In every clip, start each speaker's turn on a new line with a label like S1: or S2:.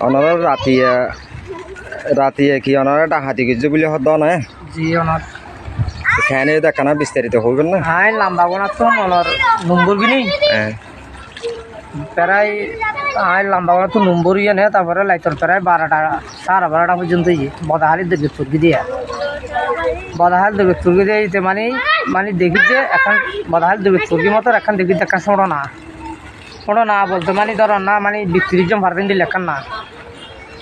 S1: ওনারা রাতিয়ে রাতিয়ে কি ওনারা ডাকাতি কিছু বলে হদ না
S2: জি ওনার
S1: এখানে দেখা না বিস্তারিত হইবেন না?
S2: হাই লাম্বা গোনা তো ওনার নম্বর গিনি
S1: হ্যাঁ
S2: প্রায় হাই লাম্বা গোনা তো নম্বর ইয়ে নে তারপরে লাইতর প্রায় বারোটা সাড়ে বারোটা পর্যন্ত ইয়ে বদাহালি দেখে তুর্কি দিয়ে। বদাহাল দেখে তুর্কি দিয়ে মানে মানে দেখি যে এখন বদাহাল দেখে তুর্কি মতো এখন দেখি দেখা শোনো না। শোনো না বলতে মানে ধরো না মানে বিত্রিশ জন ভারতেন দিলে এখন না।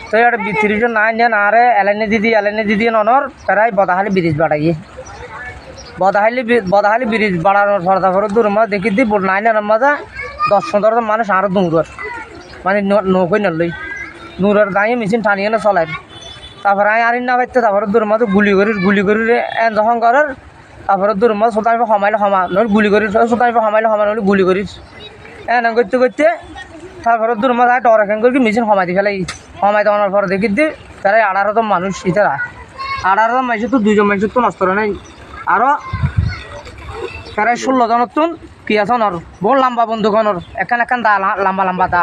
S2: তো এটা বিত্রিশ জন না যে না রে এলাইনে দিদি এলাইনে দিদি ননর, প্রায় বদাহালি ব্রিজ বাড়াই বদাহালি বদাহালি ব্রিজ বাড়ানোর পর তারপরে দূর মাঝে দেখি দি নাইনের মাঝে দশ পনেরো মানুষ আরও দূর। মানে নৌকোই নলই নূরের দাঁড়িয়ে মেশিন টানিয়ে না চলাই তারপরে আমি আরিন না পাইতে, তারপরে দূর মাঝে গুলি করি গুলি করি এন যখন করার, তারপরে দূর মাঝে সোতানি সমাইলে সমা নহলে গুলি করি সোতানি সমাইলে সমা নহলে গুলি করিস এন করতে করতে, তারপরে দূর মাঝে ডর এখান করি, মেশিন সমাই দি ফেলাই। সমাই দেওয়ার পর দেখি দি তারা আঠারো জন মানুষ ইতারা আঠারো জন মানুষ তো, দুইজন মানুষ তো নষ্ট নাই। আরও প্রায় ষোলো জনের তুন ওনর বহু লম্বা বন্ধুকনর এখান এখান দা লম্বা লম্বা দা।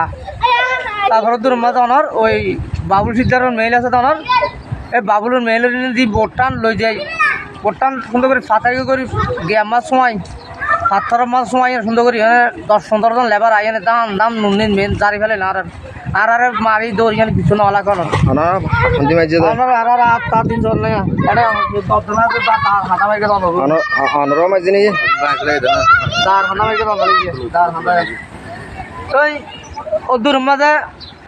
S2: তারপরে দূর মাঝে অনর ওই বাবুল সিদ্ধারের মেইল আছে তনর এই বাবুলের মেইলের দি বোটান লই যাই। বোটান সুন্দর করে ফাতারি করে গিয়ে মাছ সময়। পাথরের মাছ সময় সুন্দর করে এখানে দশ পনেরো জন লেবার আইনে দাম দাম নুন মেন জারি ফেলে না আর আর আর মারি দৌড় এখানে কিছু না ওলা করার
S1: ওনারা সন্ধি মাঝে
S2: আমার আর আর আর তার দিন চল না। এটা হাতা মাইকে দার হাতা মাইকে দন দার হাতা ওই ও দূর মাঝে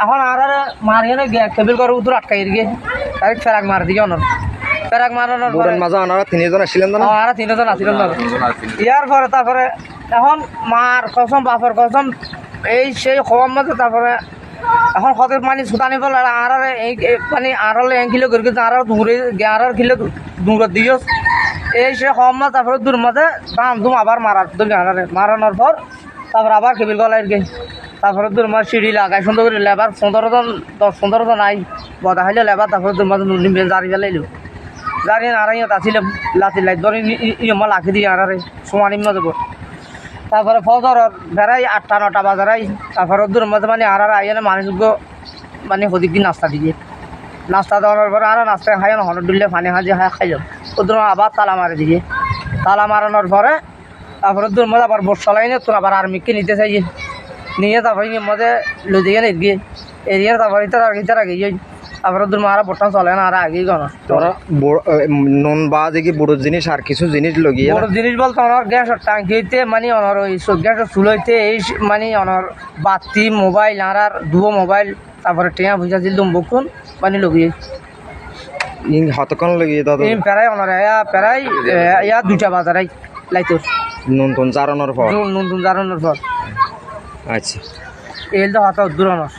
S2: এখন আর আর মারিয়ে না কেবিল করে উত্তর আটকাই দিয়ে তাই ফেরাক মার দিয়ে অনর ফেরাক মারানোর
S1: মাঝে ওনারা তিনজন আসছিলেন না
S2: আর তিনজন আসিলেন না ইয়ার পরে তারপরে এখন মার কসম বাপর কসম এই সেই খবর মধ্যে তারপরে এখন হতে মানে সুতানি বল আর আর মানে আর এক কিলো করে আর দূরে আর কিলো দূরে দিও এই সে খবর মাছ তারপরে দূর মাঝে দাম দুম আবার মারার আনারে মারানোর পর তারপর আবার কেবিল গলায় গে তারপরে দূর মাছ সিঁড়ি লাগাই সুন্দর করে লেবার পনেরো জন দশ পনেরো জন আই বদা হাইলে লেবার, তারপরে দূর মাঝে নুন নিবেন জারি ফেলাইলো। জানি নারাইও তাছিলে লাতি লাই ধরে ইয়মা লাখি দিয়ে আনারে সমানি মতো দেবো। তারপরে ফজর বেড়াই আটটা, নটা বাজারাই। তারপরে দূর মধ্যে মানে আর আইনে মানুষকে মানে হদিক দিন নাস্তা দিয়ে নাস্তা দেওয়ার পরে আর নাস্তা খাই হনর দিলে পানি হাজি খাই খাইলাম ওদের আবার তালা মারে দিয়ে তালা মারানোর পরে তারপরে দূর মধ্যে আবার বর্ষা লাইনে তো আবার আর্মিকে নিতে চাই। নিয়ে তারপরে ইয়ের মধ্যে লই দিয়ে এদিকে এরিয়ার তারপরে ইতার আগে ইতার আগে তারপরে দূর মারা বর্তমান চলে না আর আগেই গণ
S1: তোরা নুন বা দেখি বুড়োর জিনিস আর কিছু জিনিস লগিয়ে
S2: বড় জিনিস বলতে অনার গ্যাসের ট্যাঙ্কি হইতে মানে অনার ওই গ্যাসের চুল হইতে এই মানে অনার বাতি মোবাইল আর আর দুবো মোবাইল তারপরে টেয়া ভুজা দিল বকুন মানে লগিয়ে
S1: হতক্ষণ লগিয়ে দাদা
S2: প্রায় অনার প্রায় ইয়া দুইটা বাজারাই লাইতোর।
S1: নুন জারানোর পর?
S2: নতুন জারানোর পর।
S1: আচ্ছা।
S2: তো হাত দূরানোর